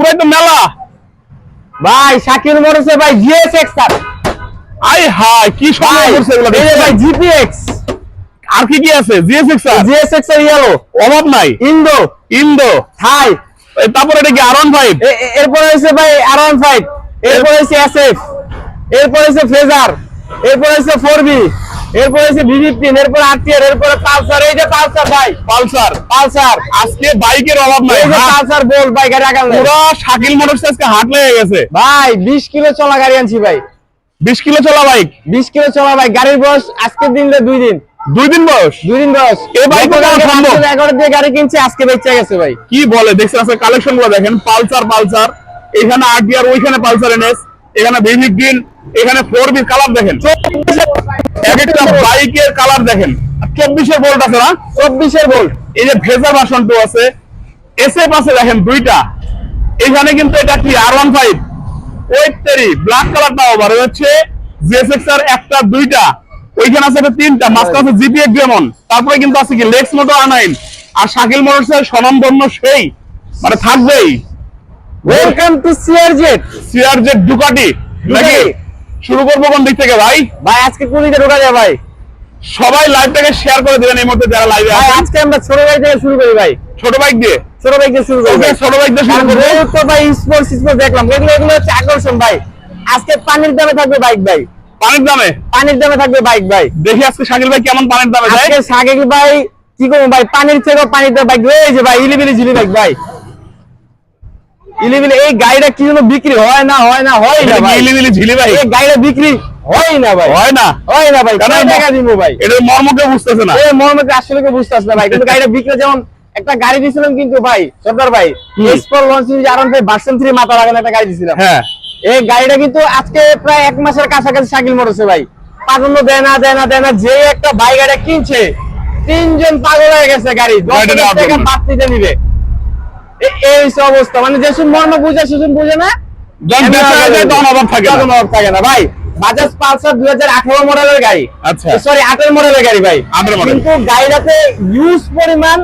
পুরাই তো মেলা। ভাই শাকিল মোটরসে ভাই জিএসএক্স স্যার আই হাই কি ভাই করছে এগুলো ভাই জিপিএক্স আর কি কি আছে? জিএসএক্স আর জিএসএক্স এর ইয়েলো অভাব নাই। ইন্দো ইন্দো থাই এই তারপরে এটা কি আরন ফাইভ এরপর হচ্ছে ভাই আরন ফাইভ এরপর হচ্ছে এসএফ এরপর হচ্ছে ফ্লেজার এরপর হচ্ছে ফোর বি এরপর হচ্ছে এরপর আরটিআর এরপর পালসার। এই যে পালসার ভাই। পালসার। পালসার। আজকে বাইকের অভাব নাই এই যে পালসার বল ভাই গাড়ি রাখাল পুরো শাকিল মোটরস আজকে হাট লেগে গেছে। ভাই বিশ কিলো চলা গাড়ি আনছি ভাই। বিশ কিলো চলা বাইক? বিশ কিলো চলা ভাই। গাড়ির বয়স আজকের দিন দুই দিন। দুই দিন বয়স? দুই দিন বয়স। এই বাইক সম্ভব? এগারো দিয়ে গাড়ি কিনছে আজকে বেচে গেছে ভাই। কি বলে? দেখছেন আজকে কালেকশনগুলো দেখেন। Pulsar Pulsar. এখানে আরটিআর ওইখানে পালসার এনএস। এখানে ভিভি গ্রিন এখানে ফোর বি কালার দেখেন। একটা বাইকের কালার দেখেন। চব্বিশের বোল্ট আছে না? চব্বিশের ভোল্ট এই যে ভেজা টু আছে এসএফ আছে দেখেন দুইটা। এখানে কিন্তু এটা কি? আর ওয়ান ফাইভ ওয়েট তেরি ব্ল্যাক কালারটা ওভার হচ্ছে জিএসএক্স আর একটা দুইটা। ওইখানে আছে একটা তিনটা মাঝখানে আছে জিপি এক্সামন তারপরে কিন্তু আছে কি? লেক্স মোটর আনাইন আর শাকিল মোটরস এর স্বনামধন্য সেই। মানে থাকবেই। ওয়েলকাম টু সিআরজেট সিআর যে ডুকাটি নাকি? ডুকাটি। শুরু করব কোন দিক থেকে ভাই? ভাই আজকে কুড়িতে ঢোকা যায় ভাই? সবাই লাইভটাকে শেয়ার করে দিবেন এই মুহূর্তে যারা লাইভে ভাই আছে আজকে আমরা ছোট বাইক থেকে শুরু করি ভাই। ছোট বাইক দিয়ে? ছোট বাইক দিয়ে শুরু করি ওকে ছোট বাইক দিয়ে শুরু করব। তো ভাই স্পোর্টস স্পোর্টস দেখলাম। এগুলো এগুলো হচ্ছে আকর্ষণ ভাই। আজকে পানির দামে থাকবে বাইক ভাই। পানির দামে? পানির দামে থাকবে বাইক ভাই। দেখি আজকে শাকিল ভাই কেমন পানির দামে দেয় আজকে সাকিব ভাই কি করব ভাই? পানির থেকেও পানির দামে বাইক এই যে ভাই ইলিবিলি ঝিলি বাইক ভাই। ইলিবিলি এই গাড়িটা কি জন্য বিক্রি হয় না হয় না হয় না ভাই? ঝিলি ভাই? এই গাড়িটা বিক্রি হয় না ভাই। হয় না? হয় না ভাই টাকা দিব ভাই? এটা মর্মকে বুঝতেছে না। এই মর্মকে আসলে বুঝতে না ভাই কিন্তু গাড়িটা বিক্রি যেমন একটা গাড়ি দিয়েছিলাম কিন্তু ভাই সর্দার ভাই লঞ্চ আরন ভাই ভার্সন থ্রি মাথা লাগানো একটা গাড়ি দিয়েছিলাম হ্যাঁ। এই গাড়িটা কিন্তু আজকে প্রায় এক মাসের কাছাকাছি সাইকেল মরেছে ভাই। পাগল দেয় না দেয় না দেয় না যে একটা বাইক গাড়ি কিনছে তিনজন পাগল হয়ে গেছে গাড়ি দশ টাকা। বাড়তিতে নিবে। এই অবস্থা। মানে যেসব মর্ম বুঝে সেসব বুঝে না? থাকে ভাই বাজাজ পালসার দুই হাজার আঠারো মডেলের গাড়ি। আচ্ছা। সরি আটের মডেলের গাড়ি ভাই। কিন্তু গাড়িটাতে ইউজ পরিমাণ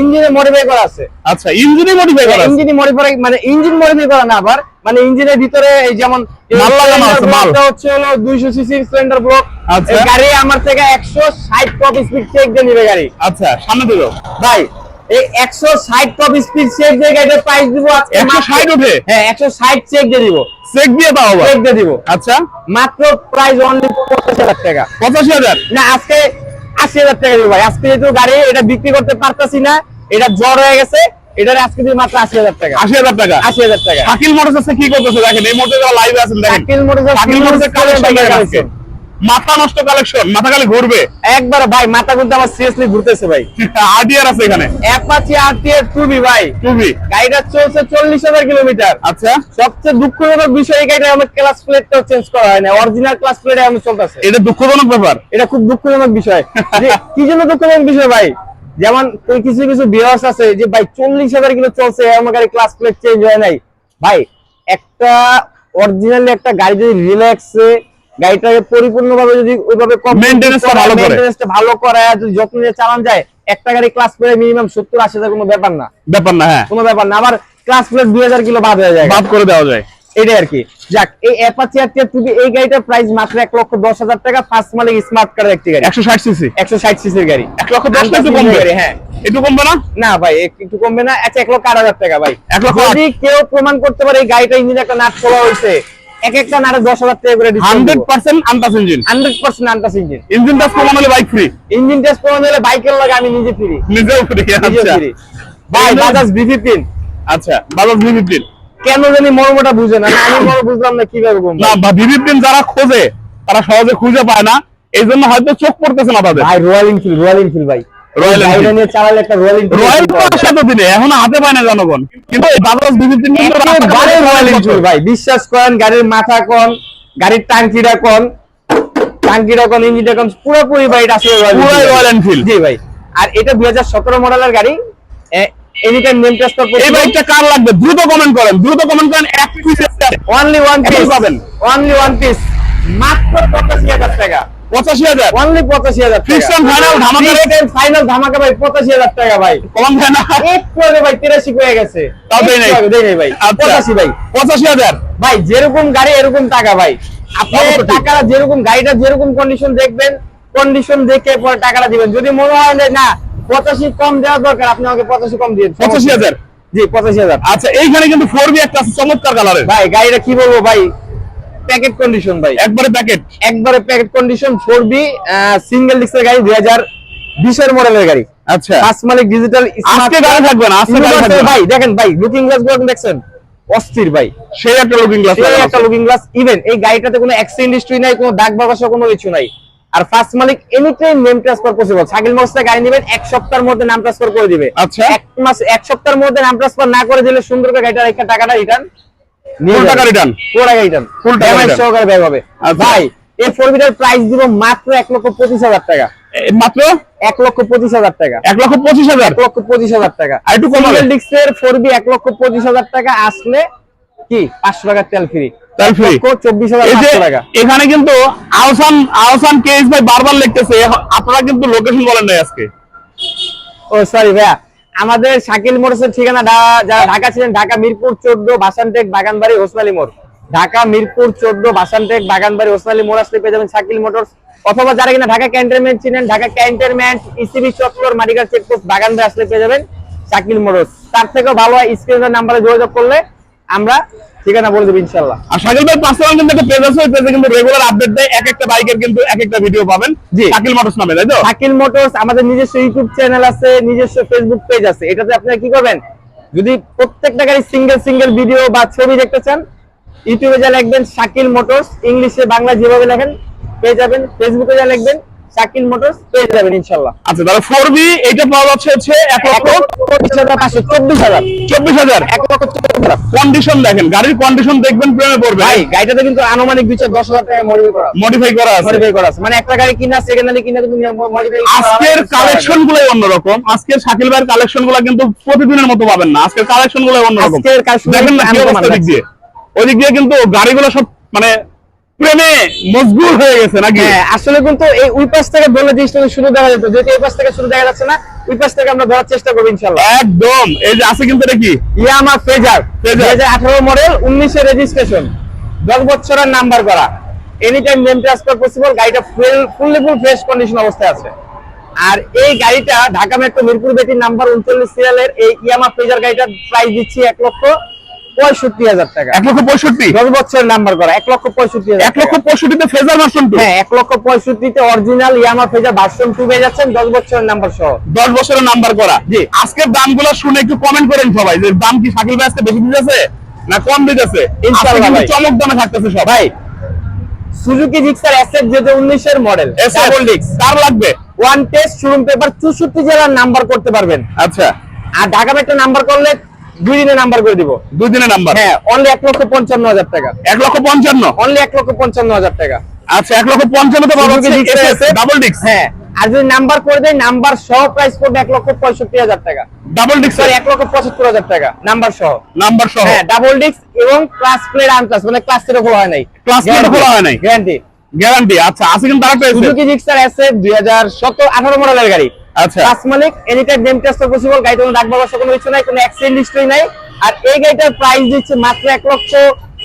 ইঞ্জিনে মডিফাই করা আছে। আচ্ছা ইঞ্জিনই মডিফাই করা আছে। ইঞ্জিন মডিফাই মানে ইঞ্জিন মডিফাই করা না আবার। মানে ইঞ্জিনের ভিতরে এই যেমন মাল লাগানো আছে, হচ্ছে হলো 200 সিসি সিলিন্ডার ব্লক আচ্ছা। গাড়ি আমার থেকে 160 টপ স্পিড চেক দিয়ে নিবে গাড়ি। আচ্ছা সামনে দিল। ভাই এই 160 টপ স্পিড চেক দিয়ে গাড়িটার প্রাইস দিব আজকে একশো মাত্র- ষাট উঠে? হ্যাঁ 160 চেক দিয়ে দিব। চেক দিয়ে দাও চেক দিয়ে দিব। আচ্ছা। মাত্র প্রাইস অনলি 50000 টাকা। পঁচাশি হাজার? না আজকে 80000 টাকা দিব ভাই। আজকে যেহেতু গাড়ি এটা বিক্রি করতে পারতাছি না এটা জ্বর হয়ে গেছে এটার আজকে দিব মাত্র 80000 টাকা। আশি হাজার টাকা? 80000 টাকা। শাকিল মোটরস আজকে কি করতেছে দেখেন? এই যারা লাইভে আছেন দেখেন। শাকিল মোটরসের শাকিল কালেকশন মাথা নষ্ট কালেকশন মাথা খালি ঘুরবে। একবার ভাই মাথা কিন্তু আমার সিরিয়াসলি ঘুরতেছে ভাই। আরডিআর আছে এখানে। অ্যাপাচি আরটিআর টুবি ভাই। টুবি গাড়িটা চলছে চল্লিশ হাজার কিলোমিটার আচ্ছা। সবচেয়ে দুঃখজনক বিষয় এই গাড়িটা আমার ক্লাস প্লেটটাও চেঞ্জ করা হয় না অরিজিনাল ক্লাস প্লেট আমি চলতেছে। এটা দুঃখজনক ব্যাপার। এটা খুব দুঃখজনক বিষয়। কি জন্য দুঃখজনক বিষয় ভাই? যেমন কিছু কিছু বিয়ার্স আছে যে ভাই চল্লিশ হাজার কিলো চলছে আমার গাড়ি ক্লাস প্লেট চেঞ্জ হয় নাই। ভাই একটা অরিজিনালি একটা গাড়ি যদি রিল্যাক্সে গাড়িটাকে পরিপূর্ণভাবে যদি ওইভাবে ভালো করে। মেনটেন্সটা ভালো করে যদি যত্ন নিয়ে চালান যায় একটা গাড়ি ক্লাস প্লেট মিনিমাম সত্তর আশি হাজার কোনো ব্যাপার না। ব্যাপার না হ্যাঁ। কোনো ব্যাপার না আবার ক্লাস প্লেট দুই হাজার কিলো বাদ হয়ে যায়। বাদ করে দেওয়া যায়। এটাই আর কি। যাক এই অ্যাপাচি আর এই গাড়িটার প্রাইস মাত্র এক লক্ষ দশ হাজার টাকা ফার্স্ট মালিক স্মার্ট কার্ডের একটি গাড়ি। একশো ষাট সিসি একশো ষাট সিসির গাড়ি। এক লক্ষ দশ না একটু কমবে? গাড়ি, হ্যাঁ। একটু কমবে না? না ভাই একটু কমবে না। আচ্ছা এক লক্ষ আট হাজার টাকা ভাই। এক লক্ষ যদি কেউ প্রমাণ করতে পারে এই গাড়িটা ইঞ্জিন একটা নাট খোলা হয়েছে এক একটা নাটে দশ হাজার টাকা করে hundred percent untouched engine hundred percent untouched engine engine হলে বাইক ফ্রি ইঞ্জিন টেস্ট হলে বাইকের লাগে আমি নিজে ফিরি নিজেও ফ্রি আচ্ছা। ভাই বাজাজ বি ফিফটিন আচ্ছা বাজাজ ভি ফিফটিন কেন জানি মর্মটা বুঝে না আমি মর্ম বুঝলাম না কীভাবে না ফিফটিন যারা খোঁজে তারা সহজে খুঁজে পায় না এই জন্য হয়তো চোখ পড়তেছে না তাদের। ভাই রয়্যাল এনফিল্ড রয়্যাল এনফিল্ড ভাই। রয়্যাল চালালে একটা রয়্যাল এনফিল্ড রয়্যাল সাত দিনে এখন হাতে পায় না জনগণ। কিন্তু এই Bajaj V fifteen Royal Enfield ভাই বিশ্বাস করেন গাড়ির মাথা কোন গাড়ির টাঙ্কিটা কোন টাঙ্কিটা কোন ইঞ্জিনটা কোন পুরোপুরি ভাই এটা আসলে রয়্যাল এনফিল্ড জি ভাই। আর এটা দুই হাজার সতেরো মডেলের গাড়ি এনি নেম ট্রান্সফার এই বাইকটা কার লাগবে? দ্রুত কমেন্ট করেন দ্রুত কমেন্ট করেন এক পিস অনলি ওয়ান পিস পাবেন। অনলি ওয়ান পিস মাত্র পঁচাশি হাজার টাকা। পঁচাশি হাজার। অনলি পঁচাশি হাজার Fixed and ধামাকা rate? ফাইনাল ধামাকা ভাই পঁচাশি হাজার টাকা ভাই। কম দেয় না। একটু আগে ভাই তিরাশি হয়ে গেছে। তাও নাই। একটু আগে দেয় নাই ভাই। আচ্ছা। পঁচাশি ভাই। পঁচাশি হাজার? ভাই যেরকম গাড়ি এরকম টাকা ভাই। টাকাটা যেরকম গাড়িটা যেরকম কন্ডিশন দেখবেন কন্ডিশন দেখে পরে টাকাটা দিবেন। যদি মনে হয় না পঁচাশি কম দেওয়া দরকার আপনি আমাকে পঁচাশি কম দিয়ে পঁচাশি হাজার? জি পঁচাশি হাজার। আচ্ছা এইখানে কিন্তু ফোর বি একটা চমৎকার কালারের ভাই গাড়িটা কি বলব ভাই? প্যাকেট কন্ডিশন ভাই। একবারে প্যাকেট? একবারে packet condition four B single ডিস্কের গাড়ি দুই হাজার বিশের মডেলের গাড়ি। আচ্ছা। ফার্স্ট মালিক ডিজিটাল আজকে গাড়ি থাকবে না, আজকে গাড়ি থাকবে ভাই দেখেন ভাই লুকিং গ্লাসগুলো দেখছেন? অস্থির ভাই। সেই একটা লুকিং গ্লাস সেই একটা লুকিং গ্লাস ইভেন এই গাড়িটাতে কোনো অ্যাক্সিডেন্ট হিস্ট্রি নাই কোনো দাগ বাগাসা কোনো কিছু নাই। আর ফার্স্ট মালিক any time name transfer possible cycle মোটরসে গাড়ি নেবেন এক সপ্তাহের মধ্যে নাম ট্রান্সফার করে দিবে। আচ্ছা। এক মাস এক সপ্তাহের মধ্যে নাম ট্রান্সফার না করে দিলে সুন্দর করে গাড়িটা রেখে টাকাটা রিটার্ন টাকা return? পুরো টাকা রিটার্ন Full টাকা? সহকারে হবে। আচ্ছা। ভাই এই ফোর বিটার প্রাইস দিব মাত্র এক লক্ষ পঁচিশ হাজার টাকা। মাত্র? এক লক্ষ পঁচিশ হাজার টাকা। এক লক্ষ পঁচিশ হাজার? এক লক্ষ পঁচিশ হাজার টাকা। আর একটু ডিস্কের ফোর বি এক লক্ষ পঁচিশ হাজার টাকা আসলে কি? পাঁচশো টাকার তেল ফ্রি এখানে কিন্তু আহসান আহসান কেস ভাই বারবার লিখতেছে। আপনারা কিন্তু লোকেশন বলেন নাই আজকে। ও সরি ভাইয়া। আমাদের শাকিল মোটরসের ঠিকানা যারা ঢাকা ছিলেন ঢাকা মিরপুর চোদ্দ বাসানটেক বাগানবাড়ি ওসমালী মোড়। ঢাকা মিরপুর চোদ্দ বাসানটেক বাগানবাড়ি ওসমালী মোড় আসলে পেয়ে যাবেন শাকিল মোটরস। অথবা যারা কিনা ঢাকা ক্যান্টনমেন্ট ছিলেন ঢাকা ক্যান্টনমেন্ট, ইসিবি চত্বর মারিগার চেকপোস্ট বাগানবাড়ি আসলে পেয়ে যাবেন শাকিল মোটরস। তার থেকেও ভালো হয় স্ক্রিনের নাম্বারে যোগাযোগ করলে আমরা ঠিকানা বলে দেবো ইনশাল্লাহ আর শাকিল ভাই পার্সোনাল কিন্তু একটা পেজ আছে ওই পেজে কিন্তু রেগুলার আপডেট দেয় এক একটা বাইকের কিন্তু এক একটা ভিডিও পাবেন। জি। শাকিল মোটরস নামে তাই তো? শাকিল মোটরস আমাদের নিজস্ব ইউটিউব চ্যানেল আছে নিজস্ব ফেসবুক পেজ আছে। এটাতে আপনারা কি করবেন? যদি প্রত্যেকটা গাড়ি সিঙ্গেল সিঙ্গেল ভিডিও বা ছবি দেখতে চান ইউটিউবে যা লিখবেন শাকিল মোটরস ইংলিশে বাংলা যেভাবে লেখেন পেয়ে যাবেন। ফেসবুকে যা লিখবেন শাকিল মোটরস পেয়ে যাবেন আচ্ছা তাহলে এটা পাওয়া যাচ্ছে হচ্ছে লক্ষ লক্ষ পঁচিশ হাজার পাঁচশো চব্বিশ হাজার। চব্বিশ হাজার। এক লক্ষ চব্বিশ হাজার। কন্ডিশন দেখেন গাড়ির কন্ডিশন দেখবেন প্রেমে পড়বে। ভাই গাড়িটাতে কিন্তু আনুমানিক টাকা মডিফাই করা মডিফাই করা আছে। মডিফাই করা আছে। মানে একটা গাড়ি কিনা সেকেন্ড হ্যান্ড কিনা মডিফাই আজকের কালেকশন গুলোই অন্যরকম। আজকের শাকিল ভাইয়ের কালেকশনগুলো কিন্তু প্রতিদিনের মতো পাবেন না। আজকের কালেকশনগুলো অন্যরকম। আজকের দেখেন না কি অবস্থা দিক দিয়ে। ওই দিক দিয়ে কিন্তু গাড়িগুলো সব মানে প্রেমে মজবুর হয়ে গেছে নাকি? হ্যাঁ আসলে কিন্তু এই ওই পাশ থেকে ধরলে জিনিসটা শুরু দেখা যেত যেহেতু এই পাশ থেকে শুরু দেখা যাচ্ছে না ওই পাশ থেকে আমরা ধরার চেষ্টা করব ইনশাল্লাহ একদম। এই যে আছে কিন্তু এটা কি? Yamaha Fazer. হাজার আঠারো মডেল উনিশের রেজিস্ট্রেশন দশ বছরের নাম্বার করা। Any time name transfer possible গাড়িটা full fully full fresh condition অবস্থায় আছে। আর এই গাড়িটা ঢাকা মেট্রো মিরপুর বেটির নাম্বার উনচল্লিশ সিরিয়ালের এই ইয়ামা ফেজার গাড়িটার প্রাইস দিচ্ছি এক লক্ষ। পঁয়ষট্টি হাজার টাকা। এক লক্ষ পঁয়ষট্টি? দশ বছরের নাম্বার করা এক লক্ষ পঁয়ষট্টি এক লক্ষ পঁয়ষট্টিতে ফেজার ভার্সন হ্যাঁ এক লক্ষ পঁয়ষট্টিতে original Yamaha Fazer version two পেয়ে যাচ্ছেন দশ বছরের নাম্বার সহ। দশ বছরের নাম্বার করা। জি। আজকের দামগুলো শুনে একটু কমেন্ট করেন সবাই যে দাম কি শাকিল ভাই আজকে বেশি দিতেছে না কম দিতেছে? ইনশাআল্লাহ আজকে কিন্তু ভাই। চমক দামে থাকতেছে সব। ভাই সুজুকি জিক্সার এসএফ যেটা উনিশের মডেল ডাবল ডিস্ক কার লাগবে? ওয়ান টেস্ট শোরুম পেপার চৌষট্টি জেলার নাম্বার করতে পারবেন। আচ্ছা। আর ঢাকা মেট্রো নাম্বার করলে দুই দিনে নাম্বার করে দিব। দুই দিনের নাম্বার হ্যাঁ অনলি এক লক্ষ পঞ্চান্ন হাজার টাকা। এক লক্ষ পঞ্চান্ন? অনলি এক লক্ষ পঞ্চান্ন হাজার টাকা। আচ্ছা এক লক্ষ পঞ্চান্ন তো। ডাবল ডিক্স হ্যাঁ আর যদি নাম্বার করে দেয় নাম্বার সহ প্রাইস পড়বে এক লক্ষ পঁয়ষট্টি হাজার টাকা। ডাবল ডিক্স সরি এক লক্ষ পঁচাত্তর হাজার টাকা নাম্বার সহ। নাম্বার সহ? হ্যাঁ ডাবল ডিস্ক এবং ক্লাস প্লেট আনক্লাস মানে ক্লাস খোলা হয় নাই। Plate ও খোলা হয় নাই। গ্যারান্টি গ্যারান্টি আচ্ছা আছে কিন্তু আরেকটা সুজুকি জিক্সার এসএফ দুই হাজার সতেরো আঠারো মডেলের গাড়ি। আচ্ছা। পাঁচ মালিক এনিটাইম নেম টেস্ট পসিবল গাড়িটা কোনো ডাকবার বসা কোনো কিছু নাই কোনো অ্যাক্সিডেন্ট হিস্ট্রি নাই। আর এই গাড়িটার প্রাইস দিচ্ছে মাত্র এক লক্ষ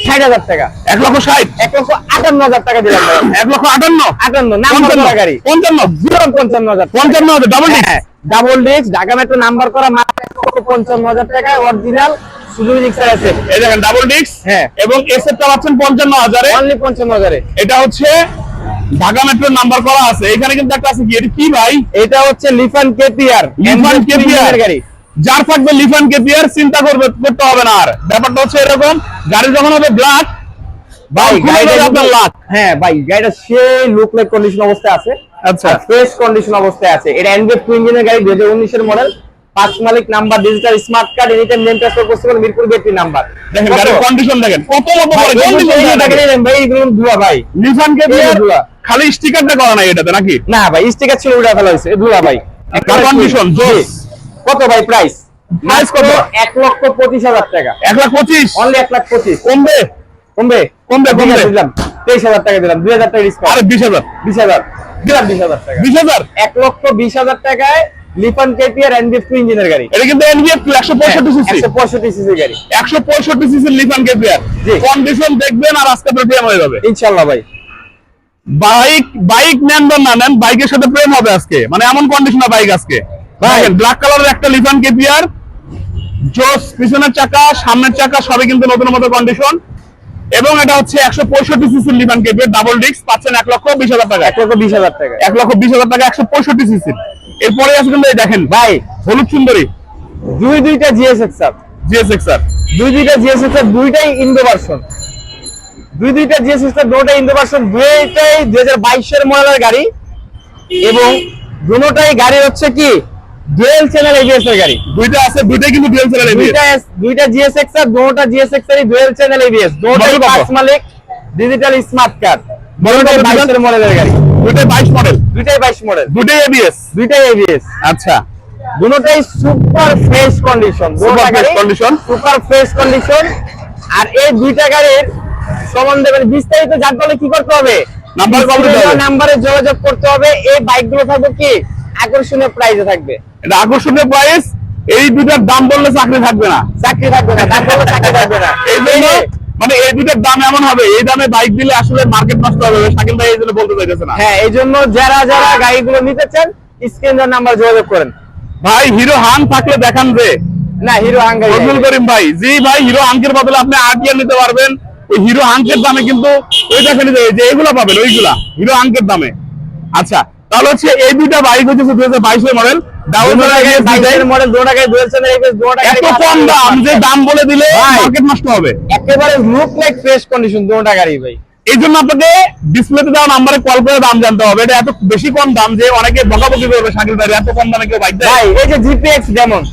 ষাট হাজার টাকা। এক লক্ষ ষাট? এক লক্ষ আটান্ন হাজার টাকা দিলাম। এক লক্ষ আটান্ন? আটান্ন নাম্বার পঞ্চান্ন। গাড়ি। পঞ্চান্ন? জিরো পঞ্চান্ন হাজার পঞ্চান্ন হাজার ডাবল ডিক্স double disc Dhaka metro number করা মাত্র এক লক্ষ পঞ্চান্ন হাজার টাকা। অরিজিনাল সুজুকি জিক্সার আছে। এই দেখেন ডাবল ডিক্স হ্যাঁ। এবং এসেটটা পাচ্ছেন পঞ্চান্ন হাজারে। অনলি পঞ্চান্ন হাজারে। এটা হচ্ছে ঢাকা মেট্রোর নাম্বার করা আছে। এখানে কিন্তু একটা আছে কি? এটা কি ভাই? এটা হচ্ছে লিফান কেপিআর। লিফান কেপিআর। গাড়ি। যার থাকবে লিফান কেপিআর চিন্তা করবে করতে হবে না আর। ব্যাপারটা হচ্ছে এরকম গাড়ি যখন হবে ব্ল্যাক ভাই গাড়িটা আপনার লাখ হ্যাঁ ভাই গাড়িটা সেই লুক লাইক কন্ডিশন অবস্থায় আছে। আচ্ছা। ফ্রেশ কন্ডিশন অবস্থায় আছে। এটা এনবিএফ টু ইঞ্জিনের গাড়ি দুই হাজার উনিশের মডেল পাঁচ মালিক number digital smart card anytime name transfer possible Mirpur battery number. দেখেন গাড়ির কন্ডিশন দেখেন। কত যে দেখেন, ভাই এগুলো ধুয়া ভাই। লিফান কেপিআর ধুলা। খালি স্টিকারটা করা নাই এটাতে নাকি? না ভাই স্টিকার ছিল উড়া ফেলা হয়েছে। ধুলা ভাই। condition? জোস। কত ভাই প্রাইস Price কত? এক লক্ষ পঁচিশ হাজার টাকা। এক লাখ পঁচিশ? অনলি এক লাখ পঁচিশ। কমবে? কমবে? কমবে, কমবে। দিলাম। তেইশ হাজার টাকা দিলাম। দুই হাজার টাকা ডিসকাউন্ট আরে বিশ হাজার। বিশ হাজার। দিলাম হাজার টাকা। বিশ হাজার? এক লক্ষ বিশ হাজার টাকায় এনবিএফ টু ইঞ্জিনের গাড়ি। এটা কিন্তু এনবিএফ একশো পঁয়ষট্টি সিসি একশো পঁয়ষট্টি সিসি গাড়ি। একশো পঁয়ষট্টি সিসির লিফান কেপিয়ার কন্ডিশন দেখবেন আর আজকে প্রেম হয়ে যাবে। ভাই। বাইক বাইক নেন বা না নেন বাইকের সাথে প্রেম হবে আজকে। মানে এমন কন্ডিশনার বাইক আজকে। ভাই। ব্ল্যাক কালারের একটা লিফান কেপিয়ার জোস পিছনের চাকা সামনের চাকা সবই কিন্তু নতুন মতো কন্ডিশন এবং এটা হচ্ছে একশো পঁয়ষট্টি সিসির লিফান কেপিয়ার ডাবল ডিস্ক পাচ্ছেন এক লক্ষ বিশ হাজার টাকা এক লক্ষ বিশ হাজার টাকা এক লক্ষ বিশ হাজার টাকা একশো পঁয়ষট্টি সিসির এরপরে কিন্তু এই দেখেন। ভাই হলুদ সুন্দরী। দুই দুইটা জিএসএক্স আর জিএসএক্স আর দুই দুইটা জিএসএক্স আর দুইটাই ইন্দো ভার্সন দুই দুইটা জিএসএক্স আর দুটোটাই ইন্দো ভার্সন দুইটাই দুই হাজার বাইশের মডেলের গাড়ি। এবং দুটোটাই গাড়ি হচ্ছে কি ডুয়েল চ্যানেল এবিএস এর গাড়ি। দুইটা আছে দুইটাই কিন্তু ডুয়েল চ্যানেল দুইটা দুইটা জিএসএক্স আর দুটোটা জিএসএক্স এর ডুয়েল চ্যানেল এবিএস দুটোটাই কত? পাঁচ মালিক ডিজিটাল স্মার্ট কার্ড দিবেন? বাইশের মডেলের গাড়ি। দুইটাই বাইশ মডেল দুইটাই বাইশ মডেল দুইটাই এবিএস দুইটাই এবিএস আচ্ছা। দুটোটাই super fresh condition Super fresh condition। Super fresh condition আর এই দুইটা গাড়ির সম্বন্ধে মানে বিস্তারিত জানতে হলে কি করতে হবে? Number call দিতে হবে। নাম্বারে যোগাযোগ করতে হবে। এই বাইকগুলো থাকবে কি? আকর্ষণীয় প্রাইসে থাকবে। এটা আকর্ষণীয় প্রাইস এই দুটার দাম বললে চাকরি থাকবে না। চাকরি থাকবে না। দাম বললে চাকরি থাকবে না। এই জন্য মানে এই দুটার দাম এমন হবে এই দামে বাইক দিলে আসলে মার্কেট নষ্ট হবে শাকিল ভাই এই জন্য বলতে চাইতেছে না। হ্যাঁ এই জন্য যারা যারা গাড়িগুলো নিতে চান স্ক্রিনের নাম্বার যোগাযোগ করেন। ভাই হিরো হান থাকলে দেখান যে। না হিরো হাঙ্গারি ফজলুল করিম ভাই জি ভাই হিরো হাঙ্কের বদলে আপনি আরটিআর নিতে পারবেন। ওই হিরো হাঙ্কের দামে কিন্তু ওইটা নিতে যে এগুলো পাবেন ওইগুলা হিরো হাঙ্কের দামে। আচ্ছা তাহলে হচ্ছে এই দুইটা বাইক হচ্ছে দুই হাজার বাইশের মডেল মডেল এত কম দাম যে দাম বলে দিলে। মার্কেট নষ্ট হবে। একেবারে লুক লাইক ফ্রেশ কন্ডিশন দুটো গাড়ি ভাই। এই জন্য আপনাকে ডিসপ্লেতে দেওয়া নাম্বারে কল করে দাম জানতে হবে। এটা এত বেশি কম দাম যে অনেকে বকাবকি করবে শাকিল ভাই এত কম দামে কেউ বাইক দেয়? ভাই এই যে জিপিএক্স ডেমন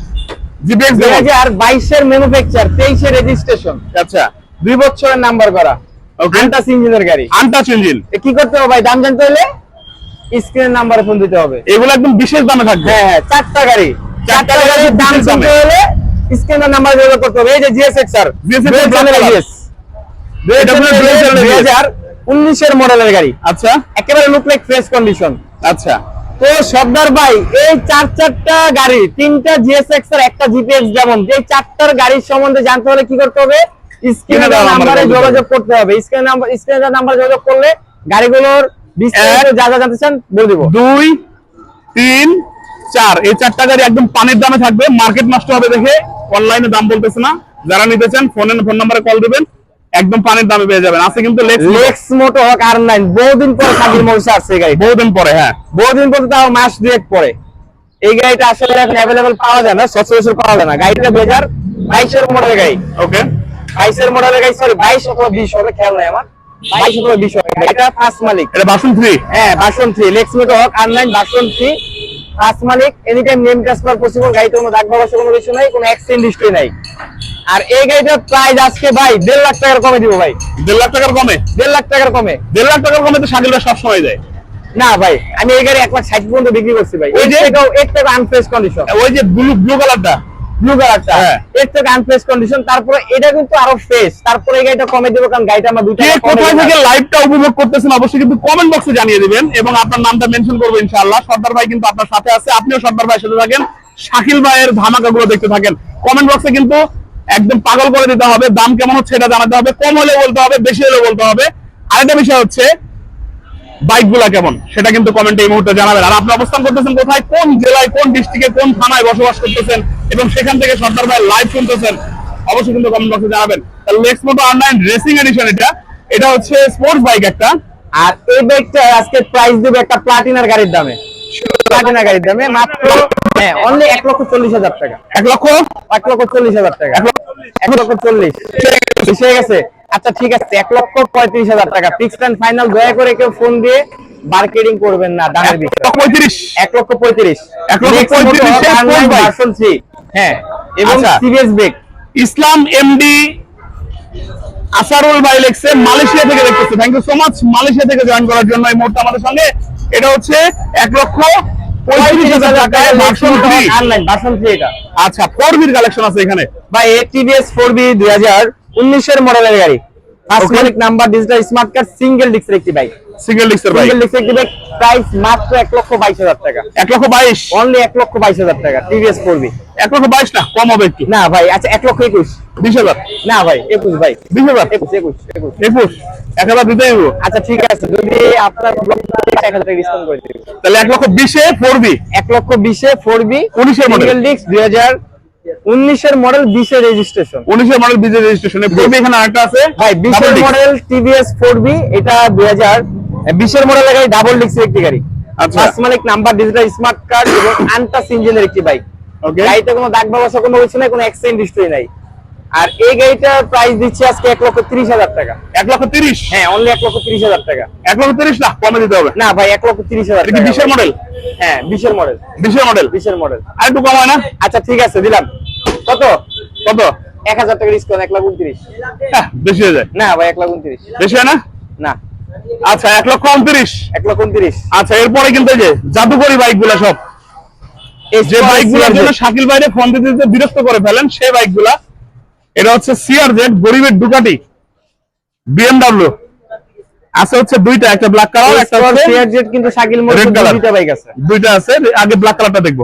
জিপিএক্স দুই হাজার বাইশের ম্যানুফ্যাকচার তেইশে রেজিস্ট্রেশন আচ্ছা। দুই বছরের নাম্বার করা. আন্টাস ইঞ্জিনের গাড়ি। আনটাচ ইঞ্জিন কি করতে হবে ভাই দাম জানতে হলে স্ক্রিনের নাম্বারে ফোন দিতে হবে। এগুলো একদম বিশেষ দামে থাকবে। হ্যাঁ হ্যাঁ চারটা গাড়ি। চারটা গাড়ি গাড়ির দাম। জানতে হলে স্ক্রিনের নাম্বার যোগাযোগ করতে হবে। এই যে আর এর দুই হাজার উনিশের মডেলের গাড়ি। আচ্ছা। একেবারে লুক লাইক ফ্রেশ কন্ডিশন আচ্ছা। তো সর্দার ভাই এই চার চারটা গাড়ি তিনটা জিএসএক্স আর একটা জিপিএক্স যেমন যে চারটার গাড়ির সম্বন্ধে জানতে হলে কি করতে হবে? স্ক্রিনে নাম্বারে যোগাযোগ করতে হবে। স্ক্রিনে নাম্বার স্ক্রিনে নাম্বার যোগাযোগ করলে গাড়িগুলোর বিস্তারিত যা যা জানতে চান বলে দিব। দুই তিন চার। এই চারটা গাড়ি একদম পানির দামে থাকবে। মার্কেট নষ্ট হবে দেখে। অনলাইনে দাম বলতেছে না। যারা নিতে চান ফোনে ফোন নাম্বারে কল দিবেন একদম পানির দামে পেয়ে যাবেন। আছে কিন্তু লেক্স মোটো হক আর নাইন বহুদিন পরে সাবির মৌসা আসছে গাড়ি বহুদিন পরে হ্যাঁ। বহুদিন পরে তাও মাস দুয়েক পরে। এই গাড়িটা আসলে এখন অ্যাভেলেবল পাওয়া যায় না সচরাচর পাওয়া যায় না। গাড়িটা দুই হাজার বাইশের মডেলের গাড়ি। ওকে বাইশের মডেলের গাড়ি সরি বাইশ অথবা বিশ হবে খেয়াল নাই আমার। বাইশ অথবা বিশ হবে। এটা ফার্স্ট মালিক। এটা বাসন থ্রি হ্যাঁ ভার্সন থ্রি লেক্স মোটো হক অনলাইন ভার্সন থ্রি ফার্স্ট মালিক any time name transfer possible গাড়িতে কোনো দাগ বাবা কোনো কিছু নাই কোনো অ্যাক্সিডেন্ট হিস্ট্রি নাই। আর এই গাড়িটার প্রাইস আজকে ভাই দেড় লাখ টাকার কমে দিব ভাই। দেড় লাখ টাকার কমে? দেড় লাখ টাকার কমে। দেড় লাখ টাকার কমে তো শাকিলরা সবসময় দেয়। না ভাই আমি এই গাড়ি এক লাখ ষাট পর্যন্ত বিক্রি করছি ভাই। ওই যে- এটাও থেকে আনফ্রেশ কন্ডিশন ওই যে ব্লু ব্লু কালারটা ব্লু কালারটা কন্ডিশন তারপরে এটা কিন্তু আরও ফ্রেশ তারপরে এই গাড়িটা কমে দেবো কারণ গাড়িটা আমার দুইটা কে কোথায় থেকে লাইভটা উপভোগ করতেছেন অবশ্যই কিন্তু কমেন্ট বক্সে জানিয়ে দিবেন এবং আপনার নামটা মেনশন করব ইনশাআল্লাহ। সর্দার ভাই কিন্তু আপনার সাথে আছে। আপনিও সর্দার ভাইয়ের সাথে থাকেন। শাকিল ভাইয়ের ধামাকাগুলো দেখতে থাকেন। কমেন্ট বক্সে কিন্তু একদম পাগল করে দিতে হবে। দাম কেমন হচ্ছে এটা জানাতে হবে। কম হলে বলতে হবে বেশি হলে বলতে হবে। আরেকটা বিষয় হচ্ছে বাইকগুলা কেমন? সেটা কিন্তু কমেন্টে এই মুহূর্তে জানাবেন। আর আপনি অবস্থান করতেছেন কোথায়? কোন জেলায় কোন ডিস্ট্রিক্টে কোন থানায় বসবাস করতেছেন? এবং সেখান থেকে সর্দার ভাই লাইভ শুনতেছেন। অবশ্যই কিন্তু কমেন্ট বক্সে জানাবেন। Lex Moto online racing edition এটা। এটা হচ্ছে স্পোর্টস বাইক একটা। আর এই বাইকটা আজকে প্রাইস দেবে একটা প্লাটিনার গাড়ির দামে। প্লাটিনা গাড়ির দামে মাত্র হ্যাঁ অনলি এক লক্ষ চল্লিশ হাজার টাকা। এক লক্ষ? এক লক্ষ চল্লিশ হাজার টাকা। এক লক্ষ? চল্লিশ। হয়ে গেছে। আচ্ছা ঠিক আছে এক লক্ষ পঁয়ত্রিশ হাজার টাকা। ফিক্সড অ্যান্ড ফাইনাল দয়া করে কেউ ফোন দিয়ে মার্কেটিং করবেন না দামের বিষয়ে। এক লক্ষ পঁয়ত্রিশ। এক লক্ষ পঁয়ত্রিশ, bike। ভার্সন থ্রি হ্যাঁ এবং আচ্ছা। CBS brake Islam MD Asarul ভাই লেখছে মালয়েশিয়া থেকে দেখতেছে। Thank you so much Malaysia থেকে জয়েন করার জন্য এই মুহূর্তে আমাদের সঙ্গে। এটা হচ্ছে এক লক্ষ পঁয়ত্রিশ হাজার টাকায় version three online version three এটা। আচ্ছা ফোর বির কালেকশন আছে এখানে। ভাই টিভিএস ফোর বি দুই হাজার উনিশের মডেলের গাড়ি। মালিক number digital smart card single ডিস্কের একটি বাইক সিঙ্গেল ডিস্কের বাইক সিঙ্গেল ডিস্কের একটি বাইক প্রাইস মাত্র এক লক্ষ বাইশ হাজার টাকা। এক লক্ষ বাইশ? অনলি এক লক্ষ বাইশ হাজার টাকা টিভিএস করবি। এক লক্ষ বাইশ না কম হবে একটু। না ভাই আচ্ছা এক লক্ষ একুশ। বিশ হাজার? না ভাই একুশ ভাই। বিশ হাজার? একুশ একুশ একুশ। একুশ? এক হাজার দিতে হইব। আচ্ছা ঠিক আছে যদি আপনার ব্লগ হাজার টাকা ডিসকাউন্ট করে দিবেন তাহলে এক লক্ষ বিশে ফোর বি এক লক্ষ বিশে ফোর বি 19 এর model। সিঙ্গেল ডিস্ক দুই হাজার উনিশের মডেল বিশের রেজিস্ট্রেশন উনিশের মডেল রেজিস্ট্রেশনে এখানে আরেকটা আছে। ভাই বিশের মডেল টিভিএস ফোর বি এটা দুই হাজার বিশের মডেল গাড়ি ডাবল ডিস্কের একটি গাড়ি। আচ্ছা। ফার্স্ট মালিক নাম্বার ডিজিটাল স্মার্ট কার্ড এবং আনটাচ ইঞ্জিনের একটি বাইক ওকে গাড়িতে কোনো দাগ ব্যবস্থা কোনো নাই কোনো অ্যাক্সিডেন্ট হিস্ট্রি নাই। আর এই গাড়িটার প্রাইস দিচ্ছি আজকে এক লক্ষ তিরিশ হাজার টাকা। এক লক্ষ তিরিশ? হ্যাঁ অনলি এক লক্ষ তিরিশ হাজার টাকা। এক লক্ষ তিরিশ? না কমে দিতে হবে। না ভাই এক লক্ষ তিরিশ হাজার বিশের মডেল হ্যাঁ বিশের মডেল বিশের মডেল বিশের মডেল আর একটু কম হয় না? আচ্ছা ঠিক আছে দিলাম। কত? কত? এক হাজার টাকা ডিসকাউন্ট এক লাখ উনত্রিশ। হ্যাঁ, বেশি হয়ে যায়। না ভাই এক লাখ উনত্রিশ। বেশি হয় না? না। আচ্ছা এক লক্ষ উনত্রিশ। এক লক্ষ উনত্রিশ। আচ্ছা এরপরে কিন্তু যে জাদুকরি বাইকগুলা সব যে বাইকগুলোর জন্য শাকিল বাইরে ফোন দিতে বিরক্ত করে ফেলেন সেই বাইকগুলা এটা হচ্ছে সিআর জেড গরিবের ডুকাটি বিএমডাব্লিউ আছে হচ্ছে দুইটা একটা ব্ল্যাক কালার একটা হচ্ছে সিআর জেড কিন্তু শাকিল মোড় দুইটা বাইক আছে। দুইটা আছে আগে ব্ল্যাক কালারটা দেখব।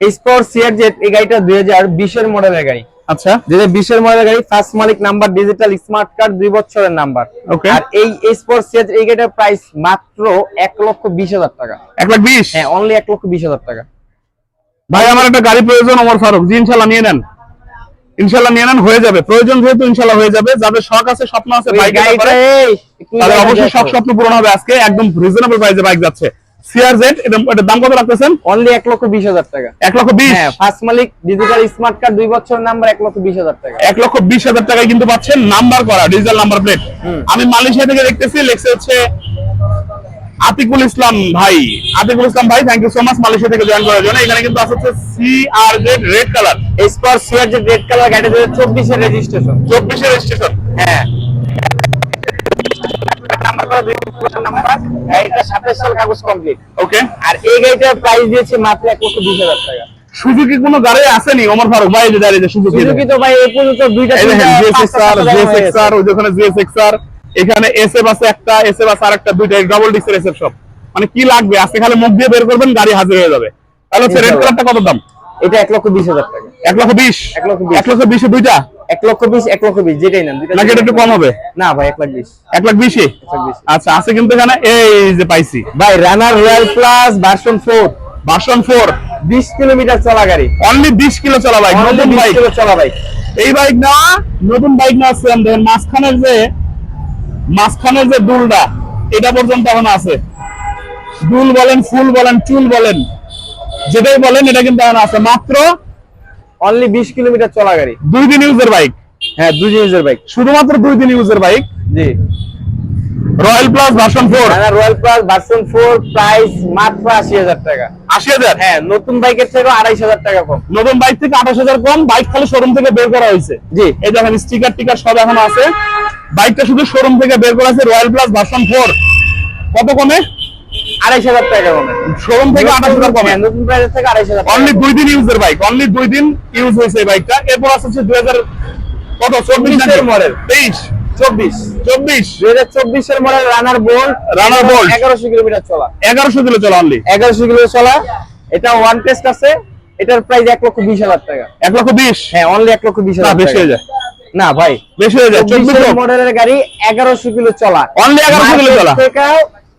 স্পোর্ট সিআর জেড এই গাড়িটা দুই হাজার বিশের মডেলের গাড়ি। আচ্ছা। দুই হাজার বিশের মডেলের গাড়ি ফার্স্ট মালিক নাম্বার ডিজিটাল স্মার্ট কার্ড দুই বছরের নাম্বার Okay. আর এই স্পোর্ট সিআর এই গাড়িটার প্রাইস মাত্র এক লক্ষ বিশ হাজার টাকা। এক লাখ বিশ? হ্যাঁ অনলি এক লক্ষ বিশ হাজার টাকা। ভাই আমার একটা গাড়ি প্রয়োজন ওমর ফারুক। জি ইনশাল্লাহ নিয়ে নেন। ইনশাল্লাহ নিয়ে নেন হয়ে যাবে। প্রয়োজন যেহেতু ইনশাল্লাহ হয়ে যাবে। যাদের শখ আছে স্বপ্ন আছে বাইক তাহলে অবশ্যই দেখো। স্বপ্ন পূরণ হবে আজকে। একদম রিজনেবল প্রাইসে বাইক যাচ্ছে। এটা দাম কত রাখতেছেন? অনলি লক্ষ বিশ হাজার টাকা। লক্ষ বিশ? হ্যাঁ ফার্স্ট মালিক ডিজিটাল স্মার্ট কার্ড দুই বছর নাম্বার লক্ষ বিশ হাজার টাকা। এক লক্ষ বিশ হাজার টাকায় কিন্তু পাচ্ছেন নাম্বার করা ডিজিটাল নাম্বার প্লেট আমি মালয়েশিয়া থেকে দেখতেছি লেখছে হচ্ছে আতিকুল ইসলাম ভাই। আতিকুল ইসলাম ভাই thank you so much Malaysia থেকে জয়েন করার জন্য। এখানে কিন্তু আছে C R Z red colour sport CR যে রেড কালার গাড়ি হাজার চব্বিশের রেজিস্ট্রেশন চব্বিশের রেজিস্ট্রেশন হ্যাঁ। আর সুজুকি কোনো গাড়ি আসেনি? ওমর ফারুক ভাই যে দাঁড়িয়ে সুজুকি সুজুকি তো ভাই এই পর্যন্ত দুইটা আর। আর আর এখানে এসএফ আছে একটা এসএফ আছে আরেকটা দুইটা ডাবল ডিক্সের এসএফ সব। মানে কি লাগবে? আজকে খালি মুখ দিয়ে বের করবেন গাড়ি হাজির হয়ে যাবে। তাহলে হচ্ছে রেড কালারটা কত দাম? এটা এক লক্ষ বিশ হাজার টাকা। এক লক্ষ বিশ? এক লক্ষ বিশ। এক লক্ষ বিশে দুইটা? এক লক্ষ বিশ এক লক্ষ বিশ যেটাই নেন নাকি এটা একটু কম হবে? না ভাই এক লাখ বিশ। এক লাখ বিশে এক লাখ বিশ। আচ্ছা আছে কিন্তু এখানে এই যে পাইছি। ভাই Runner Royal Plus version four version four বিশ কিলোমিটার চলা গাড়ি। অনলি বিশ কিলো চলা বাইক নতুন বাইক চলা বাইক এই বাইক না নতুন বাইক না আছে। দেখেন মাঝখানের যে মাঝখানের যে দুলটা এটা পর্যন্ত এখন আছে। দুল বলেন ফুল বলেন চুল বলেন যেটাই বলেন এটা কিন্তু এখন আছে। মাত্র অনলি বিশ কিলোমিটার চলা গাড়ি। দুই দিন ইউজের বাইক হ্যাঁ দুই দিন ইউজের বাইক শুধুমাত্র দুই দিন ইউজের বাইক জি। রয়্যাল প্লাস ভার্সন 4 না রয়্যাল প্লাস ভার্সন 4 প্রাইস মাত্র 80000 টাকা। 80000 হ্যাঁ নতুন বাইকের থেকে 28000 টাকা কম। নতুন বাইক থেকে 28000 কম বাইক খালি শোরুম থেকে বের করা হয়েছে। জি। এই দেখেন স্টিকার টিকার সব এখন আছে। বাইকটা শুধু শোরুম থেকে বের করা আছে রয়্যাল প্লাস ভার্সন 4 কত কমে? 28000 টাকা কমে। শোরুম থেকে 28000 কমে। হ্যাঁ, নতুন প্রাইস থেকে 28000 অনলি দুই দিন ইউজের বাইক অনলি দুই দিন ইউজ হয়েছে এই বাইকটা এরপর আছে 2000 কত? 24 এর মডেল 23 চব্বিশ। চব্বিশ। দুই হাজার চব্বিশের model Runner Bolt Runner Bolt। এগারোশো কিলোমিটার চলা। এগারোশো কিলো চলো অনলি এগারোশো কিলো চলা। এটা ওয়ান টেস্ট আছে। এটার প্রাইস এক লক্ষ বিশ হাজার টাকা। এক লক্ষ বিশ? হ্যাঁ অনলি এক লক্ষ বিশ হাজার বেশি হয়ে যায়। না ভাই। বেশি হয়ে যায়। চব্বিশ মডেলের গাড়ি এগারোশো কিলো চলা। অনলি এগারোশো কিলো চলা।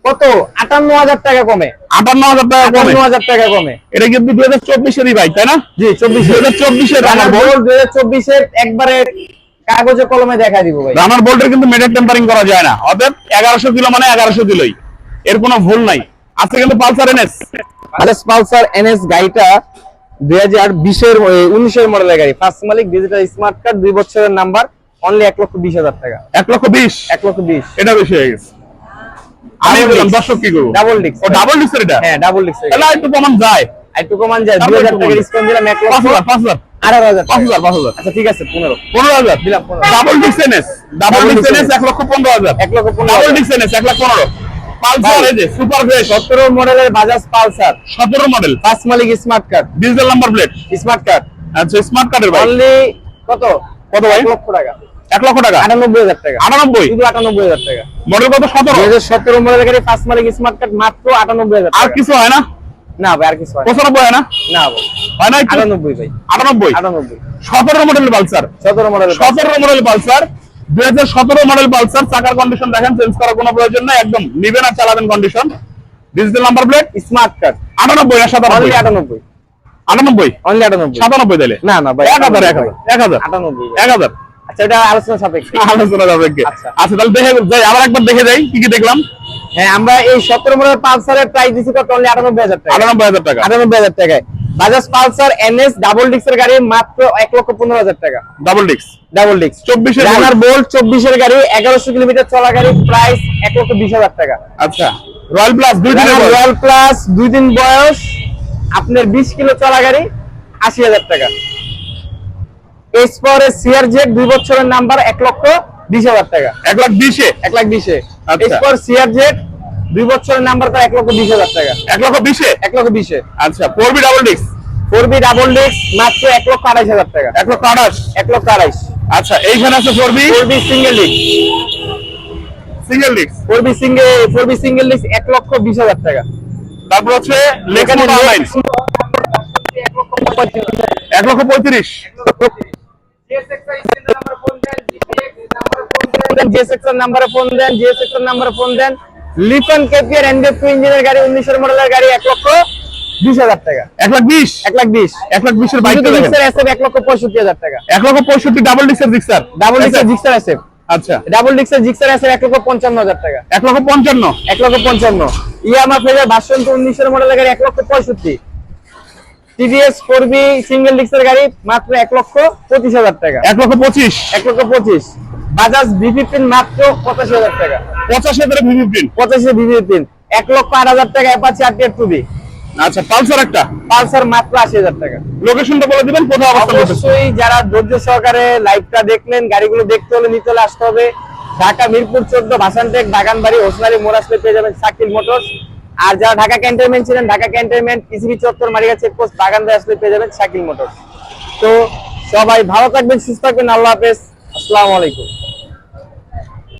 কত? আটান্ন হাজার টাকা কমে। আটান্ন হাজার টাকা কমে। হাজার টাকা কমে। এটা কিন্তু দুই হাজার চব্বিশেরই বাইক তাই না? জি চব্বিশ হাজার চব্বিশের দুই হাজার চব্বিশের একবারে কাগজে কলমে দেখা দিব ভাই। রানার বোল্টের কিন্তু মেটেড টেম্পারিং করা যায় না। অতএব এগারোশো কিলো মানে এগারোশো কিলোই। এর কোনো ভুল নাই। আজকে কিন্তু Pulsar NS. RS Pulsar NS গাড়িটা দুই হাজার বিশের উনিশের মডেলের গাড়ি। ফার্স্ট মালিক ডিজিটাল স্মার্ট কার্ড দুই বছরের নাম্বার অনলি এক লক্ষ বিশ হাজার টাকা। এক লক্ষ বিশ? এক লক্ষ বিশ। এটা বেশি হয়ে গেছে। আমি বললাম। দর্শক কি করব? ডাবল ডিস্ক ও ডাবল ডিক্সের এটা? হ্যাঁ ডাবল ডিস্ক তাহলে একটু কমান যায়। একটু কমান যায় তারপর দুই হাজার একটু টাকা ডিসকাউন্ট দিলাম লক্ষ পাঁচ পাঁচ পাঁচ আচ্ছা ঠিক আছে double double lakh lakh double Pulsar এই যে সুপার ফ্রেশ। মডেলের বাজাজ পালসার। মডেল। মালিক smart card. Digital number plate smart card. আচ্ছা স্মার্ট কার্ডের অনলি কত? কত ভাই? এক লক্ষ টাকা। এক লক্ষ টাকা। আটানব্বই হাজার টাকা। আটানব্বই? শুধু আটানব্বই হাজার টাকা। মডেল কত? সতেরো? সতেরো মডেলের গাড়ি ফার্স্ট মালিক স্মার্ট কার্ড মাত্র আটানব্বই হাজার আর কিছু হয় না? আটানব্বই ভাই। Model Pulsar. 17 model 17 model Pulsar. 2017 model Pulsar. চাকার কন্ডিশন দেখেন চেঞ্জ করার কোনো প্রয়োজন নাই একদম নিবেন আর চালাবেন condition digital number plate smart card 98 না 97 98 98 অনলি 98 97 দিলে না না ভাই 1000 1000 1000 98 1000 আচ্ছা, সেটা আলোচনা সাপেক্ষে। আলোচনা সাপেক্ষে। আচ্ছা।, আচ্ছা তাহলে দেখে যাই আবার একবার দেখে যাই কি কি দেখলাম? হ্যাঁ আমরা এই সতেরো মডেল পালসারের প্রাইস দিচ্ছি কত? অনলি আটানব্বই হাজার টাকা আটানব্বই হাজার টাকা। আটানব্বই হাজার টাকায়। বাজাজ পালসার এনএস ডাবল ডিক্স এর গাড়ি মাত্র এক লক্ষ পনেরো হাজার টাকা। ডাবল ডিক্স ডাবল ডিক্স চব্বিশ রানার বোল্ট চব্বিশের গাড়ি এগারোশো কিলোমিটার চলা গাড়ি প্রাইস এক লক্ষ বিশ হাজার টাকা। আচ্ছা রয়্যাল প্লাস দুই দিন রয়্যাল প্লাস দুই দিন বয়স আপনার বিশ কিলো চলা গাড়ি আশি হাজার টাকা। এসপরের সিআর জেড দুই বছরের নাম্বার এক লক্ষ বিশ হাজার টাকা এক লাখ বিশে এক লাখ বিশে আচ্ছা। এসপর সিআর জেড দুই বছরের নাম্বার তার এক লক্ষ বিশ হাজার টাকা এক লক্ষ বিশে এক লক্ষ বিশে আচ্ছা four B double disc four B double disc মাত্র এক লক্ষ আড়াইশ হাজার টাকা এক লক্ষ আঠাশ এক লক্ষ আড়াইশ আচ্ছা এইখানে আছে four B four B single disc single disc four B single four B single disc এক লক্ষ বিশ হাজার টাকা তারপর হচ্ছে লাইন এক লক্ষ পঁয়ত্রিশ নাম্বারে ফোন দেন যে সেক্টর নাম্বারে ফোন দেন লিফন কেপিয়ার এনডেফ টু ইঞ্জিনের গাড়ি উনিশের মডেলের গাড়ি এক লক্ষ বিশ হাজার টাকা। এক লাখ বিশ? এক লাখ বিশ। এক লাখ বিশের বাইক এক লক্ষ পঁয়ষট্টি হাজার টাকা। এক লক্ষ পঁয়ষট্টি ডাবল ডিস্কের জিক্সার ডাবল জিক্সার এসএফ আচ্ছা। ডাবল ডিক্সের জিক্সার এসএফ এক লক্ষ পঞ্চান্ন হাজার টাকা। এক লক্ষ পঞ্চান্ন। এক লক্ষ পঞ্চান্ন। ইয়ামা ফেজার ভার্সন টু উনিশের মডেলের গাড়ি এক লক্ষ পঁয়ষট্টি। টিভিএস ফোর বি সিঙ্গেল ডিক্সের গাড়ি মাত্র এক লক্ষ পঁচিশ হাজার টাকা। এক লক্ষ পঁচিশ। এক লক্ষ পঁচিশ। বাজাজ ভি ফিফটিন মাত্র পঁচাশি হাজার টাকা। পঁচাশি হাজার ভি ফিফটিন পঁচাশি ভি ফিফটিন এক লক্ষ আট হাজার টাকা অ্যাপাচি আর টিয়ার টুবি আচ্ছা পালসার একটা? পালসার মাত্র আশি হাজার টাকা। লোকেশনটা বলে দিবেন কোথায় অবস্থান অবশ্যই যারা ধৈর্য সহকারে লাইভটা দেখলেন গাড়িগুলো দেখতে হলে নিতে হলে আসতে হবে। ঢাকা মিরপুর চোদ্দ ভাসানটেক বাগানবাড়ি হোসনারি মোরাসলে পেয়ে যাবেন সাকিল মোটরস। আর যারা ঢাকা ক্যান্টনমেন্ট ছিলেন, ঢাকা ক্যান্টনমেন্ট, পিসিবি চত্বর মারিয়া চেকপোস্ট বাগানবাড়ি আসলে পেয়ে যাবেন শাকিল মোটর তো সবাই ভালো থাকবেন, সুস্থ থাকবেন, আল্লাহ হাফেজ। আসসালামু আলাইকুম।